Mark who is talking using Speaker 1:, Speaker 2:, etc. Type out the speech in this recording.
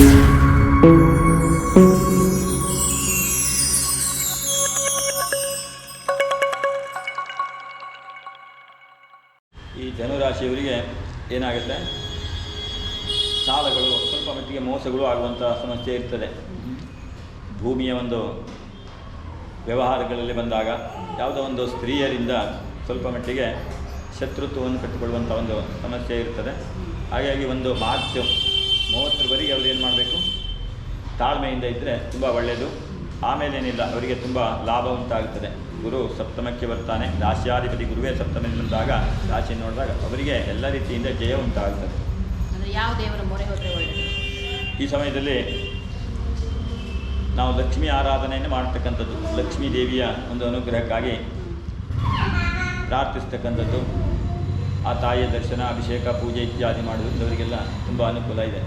Speaker 1: ಈ ಧನುರಾಶಿಯವರಿಗೆ ಏನಾಗುತ್ತೆ? ಸಾಲಗಳು, ಸ್ವಲ್ಪ ಮಟ್ಟಿಗೆ ಮೋಸಗಳು ಆಗುವಂಥ ಸಮಸ್ಯೆ ಇರ್ತದೆ. ಭೂಮಿಯ ಒಂದು ವ್ಯವಹಾರಗಳಲ್ಲಿ ಬಂದಾಗ ಯಾವುದೋ ಒಂದು ಸ್ತ್ರೀಯರಿಂದ ಸ್ವಲ್ಪ ಮಟ್ಟಿಗೆ ಶತ್ರುತ್ವವನ್ನು ಕಟ್ಟಿಕೊಳ್ಳುವಂಥ ಒಂದು ಸಮಸ್ಯೆ ಇರ್ತದೆ. ಹಾಗಾಗಿ ಒಂದು ಮಾರ್ಚ್ ಮೂವತ್ತರವರೆಗೆ ಅವ್ರು ಏನು ಮಾಡಬೇಕು? ತಾಳ್ಮೆಯಿಂದ ಇದ್ದರೆ ತುಂಬ ಒಳ್ಳೆಯದು ಆಮೇಲೆ ಏನಿಲ್ಲ ಅವರಿಗೆ ತುಂಬ ಲಾಭ ಉಂಟಾಗುತ್ತದೆ ಗುರು ಸಪ್ತಮಕ್ಕೆ ಬರ್ತಾನೆ. ರಾಶಿಯಾಧಿಪತಿ ಗುರುವೇ ಸಪ್ತಮದಲ್ಲಿ ಬಂದಾಗ ರಾಶಿ ನೋಡಿದಾಗ ಅವರಿಗೆ ಎಲ್ಲ ರೀತಿಯಿಂದ ಜಯ ಉಂಟಾಗುತ್ತದೆ
Speaker 2: ಅಂದರೆ ಯಾವ ದೇವರ ಮೊರೆ ಹೋದರೆ ಒಳ್ಳೆಯದು
Speaker 1: ಈ ಸಮಯದಲ್ಲಿ ನಾವು ಲಕ್ಷ್ಮಿ ಆರಾಧನೆಯನ್ನು ಮಾಡತಕ್ಕಂಥದ್ದು ಲಕ್ಷ್ಮೀ ದೇವಿಯ ಒಂದು ಅನುಗ್ರಹಕ್ಕಾಗಿ ಪ್ರಾರ್ಥಿಸ್ತಕ್ಕಂಥದ್ದು. ಆ ತಾಯಿಯ ದರ್ಶನ ಅಭಿಷೇಕ ಪೂಜೆ ಇತ್ಯಾದಿ ಮಾಡುವುದರಿಂದ ಅವರಿಗೆಲ್ಲ ತುಂಬ ಅನುಕೂಲ ಇದೆ.